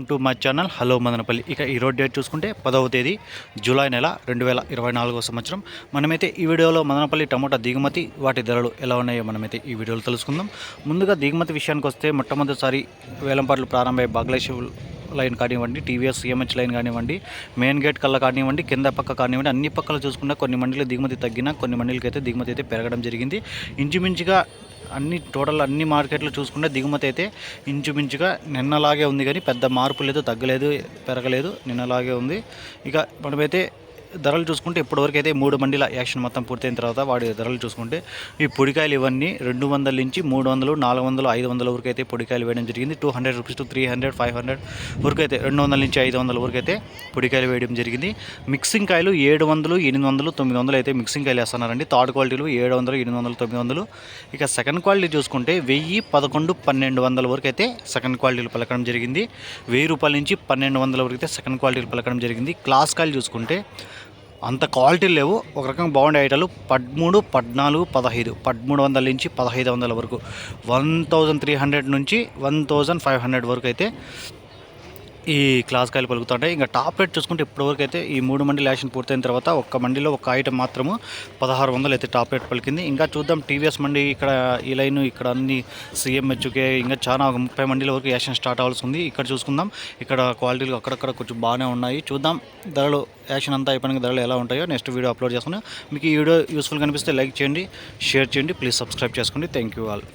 Welcome to my channel. Hello Madanapalli. ఇక ఈరోజు date చూసుకుంటే పదవ తేదీ జూలై నెల రెండు వేల ఇరవై నాలుగో సంవత్సరం. మనమైతే ఈ వీడియోలో మదనపల్లి టమోటా దిగుమతి వాటి ధరలు ఎలా ఉన్నాయో మనమైతే ఈ వీడియోలో తెలుసుకుందాం. ముందుగా దిగుమతి విషయానికి వస్తే మొట్టమొదటిసారి వేలంపాట్లు ప్రారంభమై బాగ్లేష్ లైన్ కానివ్వండి టీవీఎస్ సిఎంహెచ్ లైన్ కానివ్వండి మెయిన్ గేట్ కల్లా కానివ్వండి కింద పక్క కానివ్వండి అన్ని పక్కల చూసుకున్నా కొన్ని మండలి దిగుమతి తగ్గినా కొన్ని మండలికి అయితే దిగుమతి అయితే పెరగడం జరిగింది. ఇంచుమించుగా అన్ని టోటల్ అన్ని మార్కెట్లు చూసుకుంటే దిగుమతి అయితే ఇంచుమించుగా నిన్నలాగే ఉంది కానీ పెద్ద మార్పు లేదు తగ్గలేదు పెరగలేదు నిన్నలాగే ఉంది. ఇక మనమైతే ధరలు చూసుకుంటే ఇప్పటివరకు అయితే మూడు మండల యాక్షన్ మొత్తం పూర్తయిన తర్వాత వాడి ధరలు చూసుకుంటే ఈ పొడికాయలు ఇవన్నీ రెండు వందల నుంచి మూడు వందలు నాలుగు వందలు ఐదు వందల వరకు అయితే పొడికాయలు వేయడం జరిగింది. Two hundred rupees to three hundred five hundred వరకు అయితే రెండు వందల నుంచి ఐదు వందల వరకు అయితే పొడికాయలు వేయడం జరిగింది. మిక్సింగ్ కాయలు ఏడు వందలు ఎనిమిది వందలు తొమ్మిది వందలు అయితే మిక్సింగ్ కాయలు వేస్తున్నారండి. థర్డ్ క్వాలిటీలు ఏడు వందలు ఎనిమిది వందలు తొమ్మిది వందలు. ఇక సెకండ్ క్వాలిటీ చూసుకుంటే వెయ్యి పదకొండు పన్నెండు వందల వరకు అయితే సెకండ్ క్వాలిటీలు పలకడం జరిగింది. వెయ్యి రూపాయల నుంచి పన్నెండు వందల వరకు అయితే సెకండ్ క్వాలిటీలు పలకడం జరిగింది. క్లాస్ కాయలు చూసుకుంటే అంత క్వాలిటీ లేవు. ఒక రకంగా బాగుండే ఐటాలు పదమూడు పద్నాలుగు పదహైదు. పదమూడు వందల నుంచి పదహైదు వందల వరకు. వన్ థౌజండ్ త్రీ హండ్రెడ్ నుంచి వన్ థౌజండ్ ఫైవ్ హండ్రెడ్ వరకు అయితే ఈ క్లాస్ కాయలు పలుకుతుంటాయి. ఇంకా టాప్ రేట్ చూసుకుంటే ఇప్పటివరకు అయితే ఈ మూడు మండలి యాక్షన్ పూర్తయిన తర్వాత ఒక్క మండీలో ఒక ఐటమ్ మాత్రము పదహారు వందలు అయితే టాప్ రేట్ పలికింది. ఇంకా చూద్దాం టీవీఎస్ మండి ఇక్కడ ఈ లైన్ ఇక్కడ అన్ని సిఎంహెచ్కే ఇంకా చాలా ఒక ముప్పై మండీల వరకు యాక్షన్ స్టార్ట్ అవ్వాల్సి ఉంది. ఇక్కడ చూసుకుందాం. ఇక్కడ క్వాలిటీలు అక్కడక్కడ కొంచెం బాగానే ఉన్నాయి. చూద్దాం ధరలు యాక్షన్ అంతా అయిపోయిన ధరలు ఎలా ఉంటాయో నెక్స్ట్ వీడియో అప్లోడ్ చేస్తున్నాను మీకు ఈ వీడియో యూస్ఫుల్ కనిపిస్తే లైక్ చేయండి షేర్ చేయండి ప్లీజ్ సబ్స్క్రైబ్ చేసుకోండి. Thank you all.